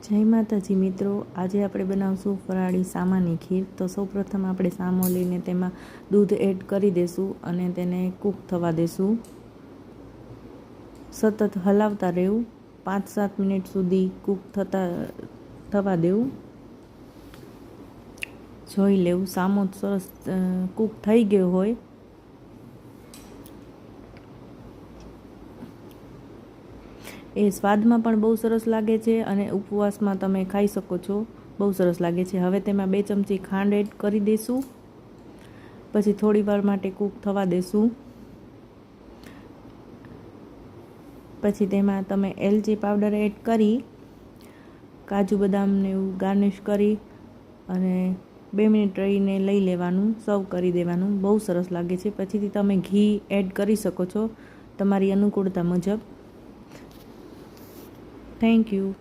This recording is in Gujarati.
જય માતાજી મિત્રો, આજે આપણે બનાવશું ફરાળી સામાની ખીર. તો સૌપ્રથમ આપણે સામો લઈને તેમાં દૂધ એડ કરી દઈશું અને તેને કૂક થવા દેશું. સતત હલાવતા રહેવું. પાંચ સાત મિનિટ સુધી કૂક થતા, થવા દેવું. જોઈ લેવું, સામો સરસ કૂક થઈ ગયો હોય. એ સ્વાદમાં પણ બહુ સરસ લાગે છે અને ઉપવાસમાં તમે ખાઈ શકો છો. બહુ સરસ લાગે છે. હવે તેમાં બે ચમચી ખાંડ એડ કરી દઈશું પછી થોડી વાર માટે કૂક થવા દેશું. પછી તેમાં તમે એલચી પાવડર એડ કરી, કાજુ બદામને એવું ગાર્નિશ કરી અને બે મિનિટ રહીને લઈ લેવાનું, સર્વ કરી દેવાનું. બહુ સરસ લાગે છે. પછીથી તમે ઘી એડ કરી શકો છો. તમારી અનુકૂળતા મુજબ. Thank you.